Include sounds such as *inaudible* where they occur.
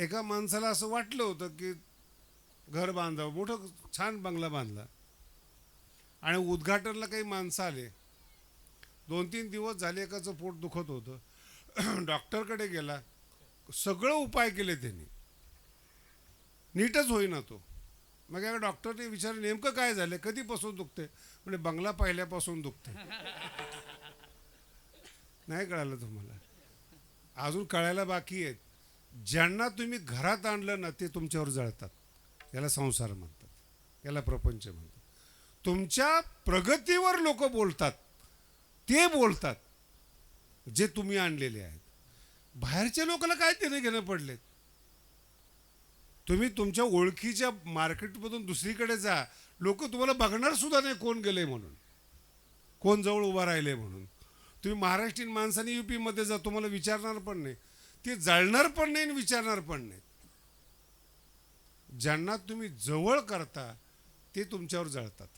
एका माणसाला असं वाटलं होतं की घर बांधावं मोठं छान बंगला बांधला. आणि उद्घाटनला काही माणसं आले. दोन तीन दिवस झाले एकाचं पोट दुखत होतं. *clears throat* डॉक्टरकडे गेला. सगळं उपाय केले त्यांनी. नीटच होईना तो. मग एका डॉक्टरने विचारलं नेमकं काय झालं? कधीपासून दुखते म्हणजे बंगला पाहिल्यापासून दुखते नाही कळालं तुम्हाला. अजून कळायला बाकी आहेत. ज्यांना तुम्ही घरात आणलं ना ते तुमच्यावर जळतात. याला संसार म्हणतात. याला प्रपंच म्हणतात. तुमच्या प्रगतीवर लोक बोलतात. ते बोलतात जे तुम्ही आणलेले आहेत. बाहेरच्या लोकांना काय देणे घेणं पडलेत? तुम्ही तुमच्या ओळखीच्या मार्केटमधून दुसरीकडे जा. लोक तुम्हाला बघणार सुद्धा नाही कोण गेले म्हणून. कोण जवळ उभा राहिले म्हणून. तुम्ही महाराष्ट्रीयन माणसाने युपी मध्ये जा तुम्हाला विचारणार पण नाही. ते जळणार पण नाही आणि विचारणार पण नाही ज्यांना तुम्ही जवळ करता ते तुमच्यावर जळतात.